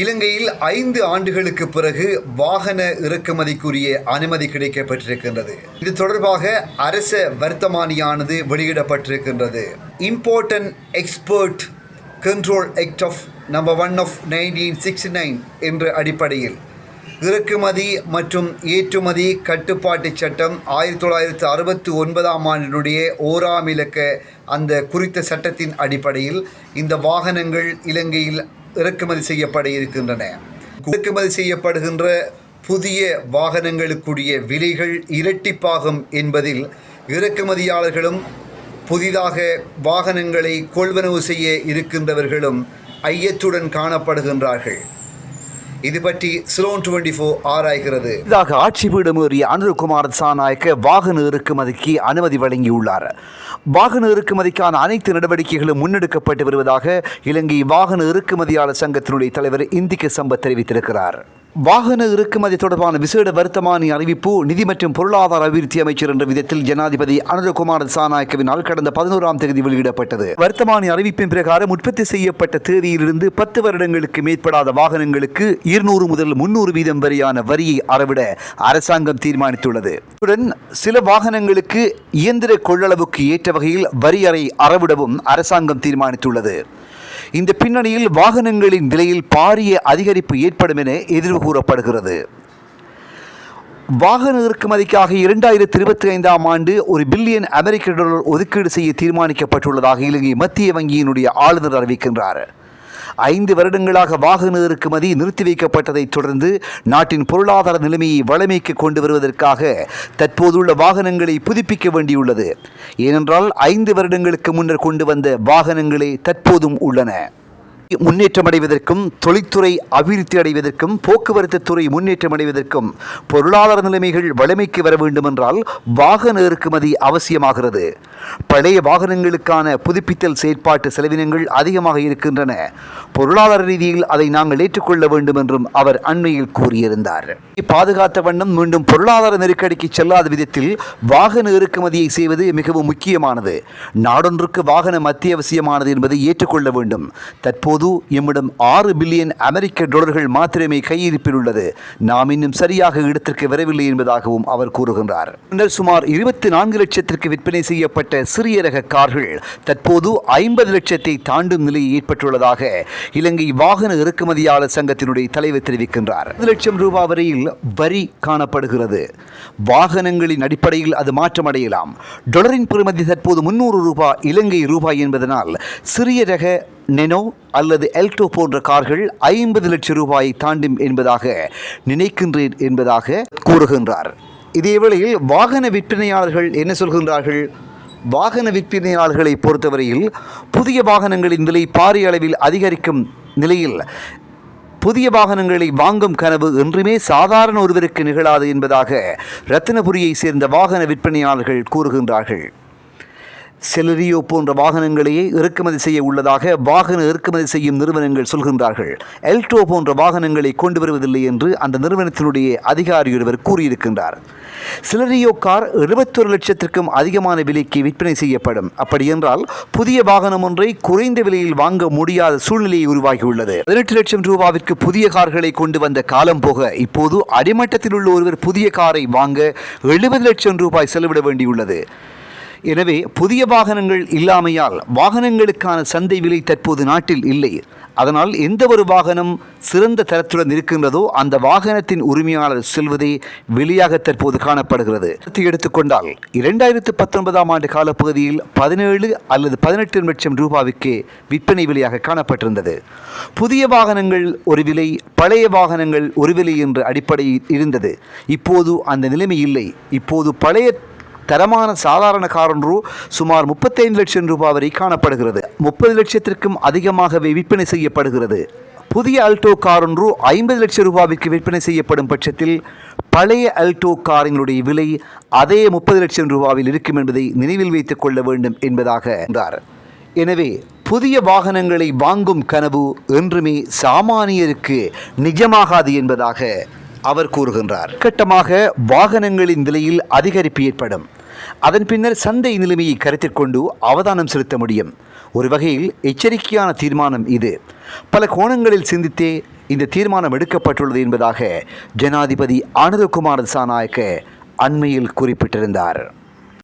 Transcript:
இலங்கையில் ஐந்து ஆண்டுகளுக்கு பிறகு வாகன இறக்குமதிக்குரிய அனுமதி கிடைக்கப்பட்டிருக்கின்றது. இது தொடர்பாக அரச வர்த்தமானியானது வெளியிடப்பட்டிருக்கின்றது. Import expert control act of number one of nineteen sixty nine என்ற அடிப்படையில் இறக்குமதி மற்றும் ஏற்றுமதி கட்டுப்பாட்டு சட்டம் ஆயிரத்தி தொள்ளாயிரத்து அறுபத்தி ஒன்பதாம் ஆண்டினுடைய ஓராம் இலக்க அந்த குறித்த சட்டத்தின் அடிப்படையில் இந்த வாகனங்கள் இலங்கையில் இறக்குமதி செய்யப்பட இருக்கின்றன இறக்குமதி செய்யப்படுகின்ற புதிய வாகனங்களுக்குரிய விலைகள் இரட்டிப்பாகும் என்பதில் இறக்குமதியாளர்களும் புதிதாக வாகனங்களை கொள்வனவு செய்ய இருக்கின்றவர்களும் ஐயத்துடன் காணப்படுகின்றார்கள். இது பற்றி சிலோன் டுவெண்டி ஃபோர் ஆராய்கிறது. இதாக ஆட்சி பீடமேறிய அனுருகுமார் சாநாயக்க வாகன இறக்குமதிக்கு அனுமதி வழங்கியுள்ளார். வாகன இறக்குமதிக்கான அனைத்து நடவடிக்கைகளும் முன்னெடுக்கப்பட்டு வருவதாக இலங்கை வாகன இறக்குமதியாளர் சங்கத்தினுடைய தலைவர் இந்திக்க சம்பத் தெரிவித்திருக்கிறார். வாகன இறக்குமதி தொடர்பான விசேட வர்த்தமானி அறிவிப்பு நிதி மற்றும் பொருளாதார அபிவிருத்தி அமைச்சர் என்ற விதத்தில் ஜனாதிபதி அனுரகுமார் சாநாயக்கவினால் கடந்த பதினோராம் தேதி வெளியிடப்பட்டது. வர்த்தமானி அறிவிப்பின் பிரகாரம் உற்பத்தி செய்யப்பட்ட தேதியிலிருந்து பத்து வருடங்களுக்கு மேற்படாத வாகனங்களுக்கு இருநூறு முதல் முன்னூறு வீதம் வரையான வரியை அறவிட அரசாங்கம் தீர்மானித்துள்ளது. இத்துடன் சில வாகனங்களுக்கு இயந்திர கொள்ளளவுக்கு ஏற்ற வகையில் வரி அறை அறவிடவும் அரசாங்கம் தீர்மானித்துள்ளது. இந்த பின்னணியில் வாகனங்களின் விலையில் பாரிய அதிகரிப்பு ஏற்படும் என எதிர்வு கூறப்படுகிறது வாகன இறக்குமதிக்காக இரண்டாயிரத்தி இருபத்தி ஐந்தாம் ஆண்டு ஒரு பில்லியன் அமெரிக்க டாலர் ஒதுக்கீடு செய்ய தீர்மானிக்கப்பட்டுள்ளதாக இலங்கை மத்திய வங்கியினுடைய ஆளுநர் அறிவிக்கின்றார். ஐந்து வருடங்களாக வாகன இறக்குமதி நிறுத்தி வைக்கப்பட்டதைத் தொடர்ந்து நாட்டின் பொருளாதார நிலைமையை வளமைக்கு கொண்டு வருவதற்காக தற்போதுள்ள வாகனங்களை புதுப்பிக்க வேண்டியுள்ளது. ஏனென்றால் ஐந்து வருடங்களுக்கு முன்னர் கொண்டு வந்த வாகனங்களே தற்போதும் உள்ளன. முன்னேற்றம் அடைவதற்கும் தொழில்துறை அபிவிருத்தி அடைவதற்கும் போக்குவரத்து துறை முன்னேற்றம் அடைவதற்கும் பொருளாதார நிலைமைகள் வலிமைக்கு வர வேண்டுமென்றால் வாகன இறக்குமதி அவசியமாகிறது. பழைய வாகனங்களுக்கான புதுப்பித்தல் செயற்பாட்டு செலவினங்கள் அதிகமாக இருக்கின்றன. பொருளாதார ரீதியில் அதை நாங்கள் ஏற்றுக்கொள்ள வேண்டும் என்றும் அவர் அண்மையில் கூறியிருந்தார். பாதுகாத்த வண்ணம் மீண்டும் பொருளாதார நெருக்கடிக்கு செல்லாத விதத்தில் வாகன இறக்குமதியை செய்வது மிகவும் முக்கியமானது. நாடொன்றுக்கு வாகனம் அத்தியாவசியமானது என்பதை ஏற்றுக்கொள்ள வேண்டும். தற்போது எம்மிடம் ஆறு பில்லியன் அமெரிக்க டாலர்கள் மாத்திரமே கையிருப்பில் உள்ளது. நாம் இன்னும் சரியாக இடத்திற்கு வரவில்லை என்பதாகவும் அவர் கூறுகின்றார். பின்னர் சுமார் இருபத்தி நான்கு லட்சத்திற்கு விற்பனை செய்யப்பட்ட சிறிய ரக கார்கள் தற்போது ஐம்பது லட்சத்தை தாண்டும் நிலை ஏற்பட்டுள்ளதாக இலங்கை வாகன இறக்குமதியாளர் சங்கத்தினுடைய தலைவர் தெரிவிக்கின்றார். ஐந்து லட்சம் ரூபாய் வரையில் வரி காணப்படுகிறது. வாகனங்களின் அடிப்படையில் அது மாற்றமடையலாம். டொலரின் பெறுமதி தற்போது முன்னூறு ரூபாய் இலங்கை ரூபாய் என்பதனால் சிறிய ரக நெனோ அல்லது எல்டோ போன்ற கார்கள் ஐம்பது லட்சம் ரூபாயை தாண்டும் என்பதாக நினைக்கின்றேன் என்பதாக கூறுகின்றார். இதேவேளையில் வாகன விற்பனையாளர்கள் என்ன சொல்கின்றார்கள்? வாகன விற்பனையாளர்களை பொறுத்தவரையில் புதிய வாகனங்களின் விலை பாரிய அளவில் அதிகரிக்கும் நிலையில் புதிய வாகனங்களை வாங்கும் கனவு என்றுமே சாதாரண ஒருவருக்கு நிகழாது என்பதாக ரத்தினபுரியை சேர்ந்த வாகன விற்பனையாளர்கள் கூறுகின்றார்கள். செலரியோ போன்ற வாகனங்களையே இறக்குமதி செய்ய உள்ளதாக வாகன இறக்குமதி செய்யும் நிறுவனங்கள் சொல்கின்றார்கள். எல்டோ போன்ற வாகனங்களை கொண்டு வருவதில்லை என்று அந்த நிறுவனத்தினுடைய அதிகாரி ஒருவர் கூறியிருக்கின்றார். சிலரியோ கார் எழுபத்தொரு லட்சத்திற்கும் அதிகமான விலைக்கு விற்பனை செய்யப்படும். அப்படியென்றால் புதிய வாகனம் ஒன்றை குறைந்த விலையில் வாங்க முடியாத சூழ்நிலையை உருவாகியுள்ளது. பதினெட்டு லட்சம் ரூபாவிற்கு புதிய கார்களை கொண்டு வந்த காலம் போக இப்போது அடிமட்டத்தில் உள்ள ஒருவர் புதிய காரை வாங்க எழுபது லட்சம் ரூபாய் செலவிட வேண்டியுள்ளது. எனவே புதிய வாகனங்கள் இல்லாமையால் வாகனங்களுக்கான சந்தை விலை தற்போது நாட்டில் இல்லை. அதனால் எந்த ஒரு வாகனம் சிறந்த தரத்துடன் இருக்கின்றதோ அந்த வாகனத்தின் உரிமையாளர் செல்வதே வெளியாக தற்போது காணப்படுகிறது. எடுத்துக்கொண்டால் இரண்டாயிரத்து பத்தொன்பதாம் ஆண்டு காலப்பகுதியில் பதினேழு அல்லது பதினெட்டு லட்சம் ரூபாய்க்கு விற்பனை விலையாக காணப்பட்டிருந்தது. புதிய வாகனங்கள் ஒரு விலை பழைய வாகனங்கள் ஒரு விலை என்ற அடிப்படையில் இருந்தது. இப்போது அந்த நிலைமை இல்லை. இப்போது பழைய தரமான சாதாரண கார் ஒன்று சுமார் முப்பத்தைந்து லட்சம் ரூபாய் வரை காணப்படுகிறது. முப்பது லட்சத்திற்கும் அதிகமாகவே விற்பனை செய்யப்படுகிறது. புதிய அல்டோ கார் ஒன்று ஐம்பது லட்சம் ரூபாய்க்கு விற்பனை செய்யப்படும் பட்சத்தில் பழைய அல்டோ காரினுடைய விலை அதே முப்பது லட்சம் ரூபாவில் இருக்கும் என்பதை நினைவில் வைத்துக் கொள்ள வேண்டும் என்பதாக என்றார். எனவே புதிய வாகனங்களை வாங்கும் கனவு என்றுமே சாமானியருக்கு நிஜமாகாது என்பதாக அவர் கூறுகின்றார். கட்டமாக வாகனங்களின் விலையில் அதிகரிப்பு ஏற்படும். அதன் பின்னர் சந்தை நிலைமையை கருத்தில் கொண்டு அவதானம் செலுத்த முடியும். ஒரு வகையில் எச்சரிக்கையான தீர்மானம் இது. பல கோணங்களில் சிந்தித்தே இந்த தீர்மானம் எடுக்கப்பட்டுள்ளது என்பதாக ஜனாதிபதி ஆனந்தகுமார் சாநாயக்க அண்மையில் குறிப்பிட்டிருந்தார்.